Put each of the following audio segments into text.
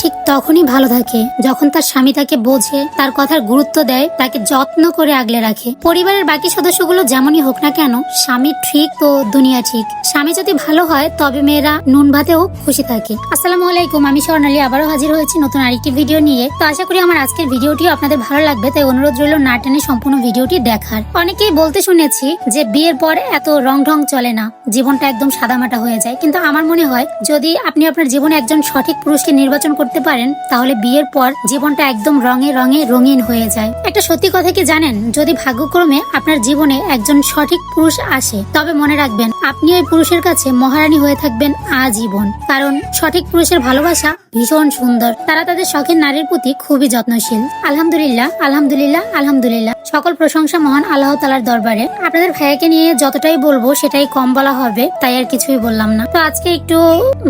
ঠিক তখনই ভালো থাকে, যখন তার স্বামী তাকে বোঝে, তার কথার গুরুত্ব দেয়, তাকে যত্ন করে আগলে রাখে। পরিবারের বাকি সদস্যগুলো যেমনই হোক না কেন, স্বামী ঠিক তো দুনিয়া ঠিক। স্বামী যদি ভালো হয়, তবে মেয়েরা নুন ভাতেও খুশি থাকে। আসসালামু আলাইকুম, আমি স্বর্ণালী আবারও হাজির হয়েছি নতুন আরেকটি ভিডিও নিয়ে। তো আশা করি আমার আজকের ভিডিওটি আপনাদের ভালো লাগবে, তাই অনুরোধ রইল না টেনে সম্পূর্ণ ভিডিওটি দেখার। অনেকেই বলতে শুনেছি যে বিয়ের পর এত রং ঢং চলে না, জীবনটা একদম সাদামাটা হয়ে যায়। কিন্তু আমার মনে হয়, যদি আপনি আপনার জীবনে একজন সঠিক পুরুষকে নির্বাচন করতে পারেন, তাহলে বিয়ের পর জীবনটা একদম রঙে রঙে রঙিন হয়ে যায়। একটা সত্যি কথা কি জানেন? যদি ভাগ্যক্রমে আপনার জীবনে একজন সঠিক পুরুষ আসে, তবে মনে রাখবেন, আপনি ওই পুরুষের কাছে মহারানী হয়ে থাকবেন আজীবন। কারণ সঠিক পুরুষের ভালোবাসা ভীষণ সুন্দর। তারা তাদের শখের নারীর প্রতি খুবই যত্নশীল। আলহামদুলিল্লাহ আলহামদুলিল্লাহ আলহামদুলিল্লাহ। সকল প্রশংসা মহান আল্লাহ তালার দরবারে। আপনাদের ভাইয়াকে নিয়ে যতটাই বলব, সেটাই কম বলা হবে, তাই আর কিছুই বললাম না। তো আজকে একটু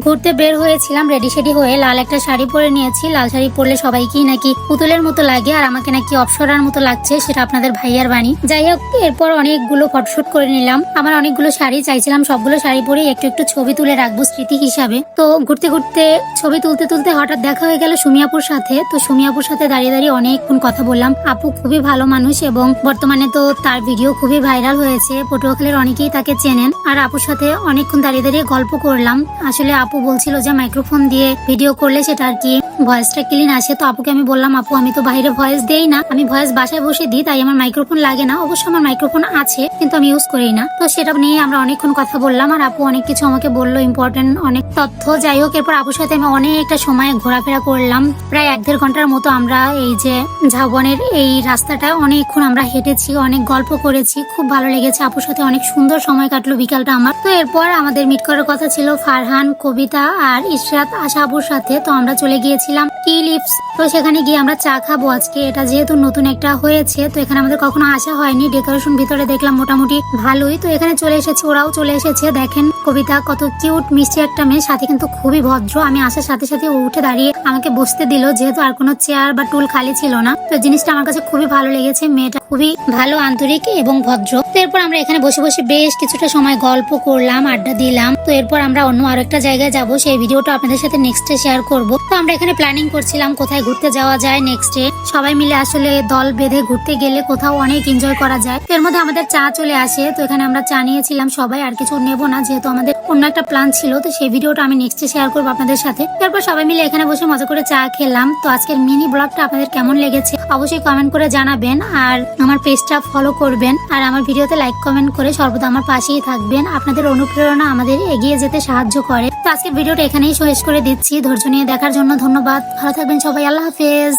ঘুরতে বের হয়েছিলাম রেডি সেডি হয়ে লাল একটা শাড়ি পরে নিয়েছি। লাল শাড়ি পরলে সবাইকেই নাকি পুতুলের মতো লাগে আর আমাকে নাকি অপসরার মতো লাগছে, সেটা আপনাদের ভাইয়ার বাণী। যাই হোক, এরপর অনেকগুলো ফটোশুট করে নিলাম। আমার অনেকগুলো শাড়ি, চাইছিলাম সবগুলো শাড়ি পরে একটু একটু ছবি তুলে রাখব স্মৃতি হিসাবে। তো ঘুরতে ঘুরতে ছবি তুলতে তুলতে হঠাৎ দেখা হয়ে গেল সুমিয়াপুর সাথে। তো সুমিয়াপুর সাথে দাঁড়িয়ে দাঁড়িয়ে অনেকক্ষণ কথা বললাম। আপু খুবই ভালো মানুষ এবং বর্তমানে তো তার ভিডিও খুবই ভাইরাল হয়েছে। পটুয়াখালীর অনেকেই তাকে চেনেন। আর আপুর সাথে অনেকক্ষণ দাঁড়িয়ে দাঁড়িয়ে গল্প করলাম। আসলে আপু বলছিল যে মাইক্রোফোন দিয়ে ভিডিও করলে সেটা আর কি ভয়েসটা ক্লিন আসে তো আপুকে আমি বললাম, আপু, আমি তো বাইরে ভয়েস দেই না। আমি ভয়েস বাসায় বসে দিই, তাই আমার মাইক্রোফোন লাগে না। অবশ্য আমার মাইক্রোফোন আছে, কিন্তু আমি ইউজ করি না। তো সেটা নিয়ে আমরা অনেকক্ষণ কথা বললাম, আর আপু অনেক কিছু আমাকে বলল ইম্পর্টেন্ট অনেক তথ্য। যাই হোক, এরপর আপুর সাথে আমি অনেকটা সময় ঘোরাফেরা করলাম। প্রায় এক দেড় ঘণ্টার মতো আমরা এই যে ঝাউবনের এই রাস্তাটা, অনেকক্ষণ আমরা হেঁটেছি, অনেক গল্প করেছি। খুব ভালো লেগেছে আপুর সাথে, অনেক সুন্দর সময় কাটলো বিকালটা আমার। তো এরপর আমাদের মিট করার কথা ছিল ফারহান, কবিতা আর ইশরাত, আশা আপুর সাথে। তো আমরা চলে গিয়েছিলাম কি লিপস? তো সেখানে গিয়ে আমরা চা খাব আজকে। এটা যেহেতু নতুন একটা হয়েছে, তো এখানে আমাদের কখনো আসা হয়নি। ডেকোরেশন ভিতরে দেখলাম মোটামুটি ভালোই। তো এখানে চলে এসেছে, ওরাও চলে এসেছে, দেখেন। কবিতা, কত কিউট মিষ্টি একটা মেয়ে। সাথে কিন্তু খুবই ভদ্র। আমি আসার সাথে সাথে ও উঠে দাঁড়িয়ে আমাকে বসতে দিল। যেহেতু আর কোনো চেয়ার বা টুল খালি ছিল না, তো জিনিসটা আমার কাছে খুবই ভালো লেগেছে। মেয়েটা খুবই ভালো, আন্তরিক এবং ভদ্র। এরপর আমরা এখানে বসে বসে বেশ কিছুটা সময় গল্প করলাম, আড্ডা দিলাম। তো এরপর আমরা অন্য আরেকটা জায়গায় যাব। সেই ভিডিওটা আপনাদের সাথে নেক্সটে শেয়ার করব। তো আমরা এখানে প্ল্যানিং করছিলাম কোথায় ঘুরতে যাওয়া যায় নেক্সটে সবাই মিলে আসলে দল বেঁধে ঘুরতে গেলে কোথাও অনেক এনজয় করা যায়। এর মধ্যে আমাদের চা চলে আসে। তো এখানে আমরা চা নিয়েছিলাম। সবাই আর কিছু নেব না, যেহেতু আমাদের অন্য একটা প্ল্যান ছিল, তো সেই ভিডিওটা আমি নেক্সটে শেয়ার করব আপনাদের সাথে। তারপর সবাই মিলে এখানে বসে মজা করে চা খেলাম। তো আজকের মিনি ব্লগটা আপনাদের কেমন লেগেছে অবশ্যই কমেন্ট করে জানাবেন। আর আমার পেজটা ফলো করবেন। আর আমার ভিডিওতে লাইক কমেন্ট করে সর্বদা আমার পাশেই থাকবেন। আপনাদের অনুপ্রেরণা আমাদের এগিয়ে যেতে সাহায্য করে। তো আজকের ভিডিওটা এখানেই শেষ করে দিচ্ছি। ধৈর্য নিয়ে দেখার জন্য ধন্যবাদ। ভালো থাকবেন সবাই। আল্লাহ হাফেজ।